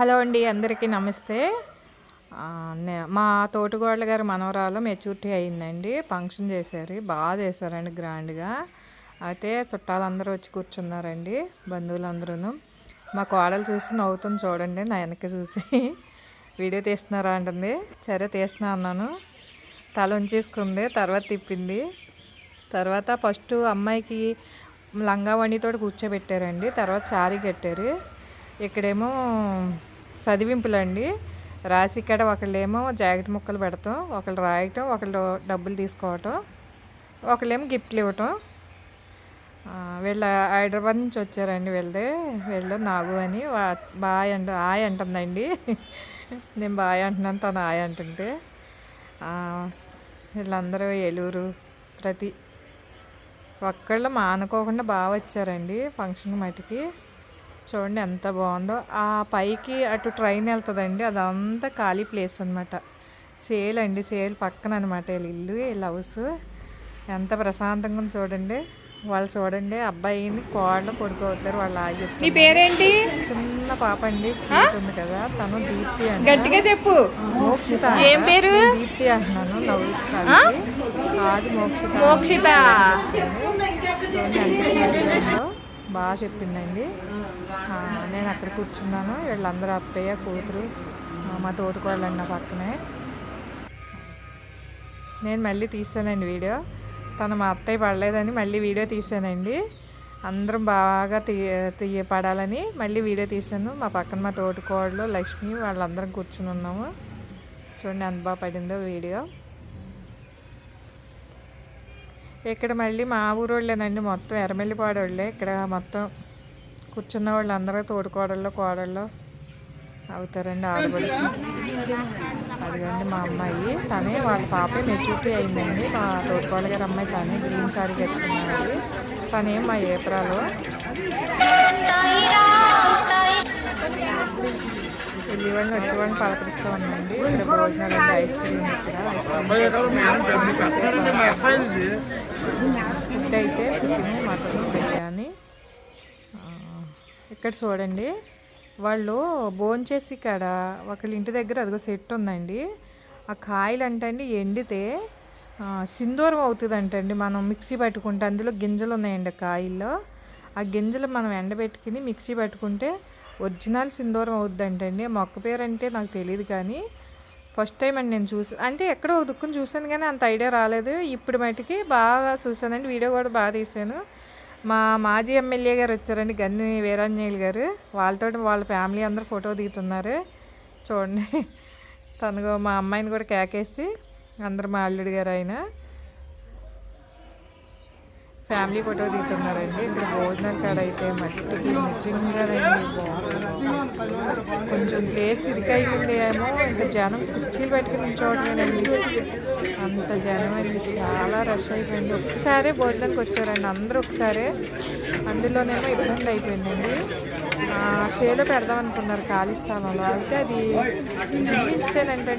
Hello అండి అందరికీ నమస్తే. నే- మా తోటగోడల గారి మనవరాలు మెచ్యూరిటీ అయిందండి. ఫంక్షన్ చేశారు బాగా చేశారండి గ్రాండ్గా. అయితే చుట్టాలందరూ వచ్చి కూర్చున్నారండి బంధువులందరూ మా కోడలు చూసి నవ్వుతుంది చూడండి నా వెనక చూసి. వీడియో తీస్తున్నారా అంటుంది. సరే తీస్తున్నా అన్నాను. తల ఉంచేసుకుంది తర్వాత తిప్పింది. తర్వాత ఫస్ట్ అమ్మాయికి లంగా వండితో కూర్చోబెట్టారండి తర్వాత శారీ కట్టారు. ఇక్కడేమో చదివింపులండి. రాసి ఇక్కడ ఒకళ్ళేమో జాకెట్ ముక్కలు పెడతాం ఒకళ్ళు రాయటం ఒకళ్ళు డబ్బులు తీసుకోవటం ఒకళ్ళేమో గిఫ్ట్లు ఇవ్వటం. వీళ్ళ హైదరాబాద్ నుంచి వచ్చారండి వీళ్ళదే. వీళ్ళు నాగు అని బాయ్ అంట ఆయ్ అంటుందండి. నేను బాయ్ అంటున్నాను తను ఆయ్ అంటుంటే. వీళ్ళందరూ ఏలూరు ప్రతి ఒక్కళ్ళు మానుకోకుండా బాగా వచ్చారండి ఫంక్షన్ మటుకి. చూడండి ఎంత బాగుందో. ఆ పైకి అటు ట్రైన్ వెళ్తుందండి. అదంతా ఖాళీ ప్లేస్ అనమాట సేల్ అండి సేల్ పక్కన అనమాట వీళ్ళ ఇల్లు వీళ్ళ హౌస్. ఎంత ప్రశాంతంగా ఉందో చూడండి. వాళ్ళు చూడండి అబ్బాయిని కోడలు పడుకోవట్లేరు వాళ్ళు ఆగి నీ పేరేంటి? చిన్న పాప అండి ఉంది కదా. తను దీప్తి అండి గట్టిగా చెప్పు. మోక్షిత ఏం పేరు? దీప్తి అంటున్నాను కాదు. కాదు మోక్షిత. మోక్షిత. బాగా చెప్పిందండి. నేను అక్కడ కూర్చున్నాను. వీళ్ళందరూ అత్తయ్య కూతురు మా తోటికోళ్ళండి నా పక్కనే. నేను మళ్ళీ తీసానండి వీడియో. తను మా అత్తయ్య పడలేదని మళ్ళీ వీడియో తీసానండి. అందరం బాగా తీయ తీయ పడాలని మళ్ళీ వీడియో తీసాను. మా పక్కన మా తోటికోడలు లక్ష్మి వాళ్ళందరం కూర్చుని ఉన్నాము. చూడండి ఎంత బాగా పడిందో వీడియో. ఇక్కడ మళ్ళీ మా ఊరోళ్ళేనండి మొత్తం ఎర్రమెల్లిపాడు వాళ్ళే ఇక్కడ మొత్తం కూర్చున్న వాళ్ళు అందరూ తోడుకోడళ్ళు కోడళ్ళు అవుతారండి ఆడబడి అదిగండి మా అమ్మాయి. తనే వాళ్ళ పాపే మెచ్యూరిటీ అయిందండి. మా తోడుకోళ్ళ గారి అమ్మాయి తనే గ్రీన్ సారీ కట్టుకున్నది తనేం మా ఏప్రాలు. వాళ్ళని వచ్చే వాళ్ళని పలకరిస్తూ ఉందండి ఇక్కడ భోజనాలు అండి ఐస్ క్రీమ్ ఇక్కడ. అయితే చికెన్ మటన్ బిర్యానీ ఇక్కడ చూడండి. వాళ్ళు భోంచేసి ఇక్కడ ఒకళ్ళ ఇంటి దగ్గర అదిగో సెట్ ఉందండి. ఆ కాయలు అంటండి ఎండితే సింధూరం అవుతుంది అంటండి మనం మిక్సీ పట్టుకుంటే అందులో గింజలు ఉన్నాయండి ఆ కాయల్లో. ఆ గింజలు మనం ఎండబెట్టుకుని మిక్సీ పట్టుకుంటే ఒరిజినల్ సింధూరం అవుద్దంటండి. మొక్క పేరు అంటే నాకు తెలియదు కానీ ఫస్ట్ టైం అండి నేను చూసి అంటే ఎక్కడో ఒక దుక్కుని చూశాను కానీ అంత ఐడియా రాలేదు. ఇప్పుడు మటుకి బాగా చూసానండి వీడియో కూడా బాగా తీశాను. మా మాజీ ఎమ్మెల్యే గారు వచ్చారండి గన్ని వీరాంజనేయులు గారు. వాళ్ళతో వాళ్ళ ఫ్యామిలీ అందరూ ఫోటో దిగుతున్నారు. చూడండి. తను మా అమ్మాయిని కూడా కేకేసి అందరు మా అల్లుడు గారు ఆయన. ఫ్యామిలీ ఫోటో దిగుతున్నారండి ఇక్కడ భోజనాల కాడ అయితే మట్టికి నిజంగానండి బాగుంది కొంచెం ప్లేస్ ఇరుకైంది ఏమో. ఇంకా జనం కుర్చీలు పెట్టుకుని చూడలేనండి అంత జనం అండి. చాలా రష్ అయిపోయింది. ఒకసారే భోజనానికి వచ్చారండి. అందరూ ఒకసారే అందులోనేమో ఇబ్బంది అయిపోయిందండి. సేలో పెడదాం అనుకున్నారు ఖాళీ స్థానంలో అయితే అది నిర్మించితేనంటే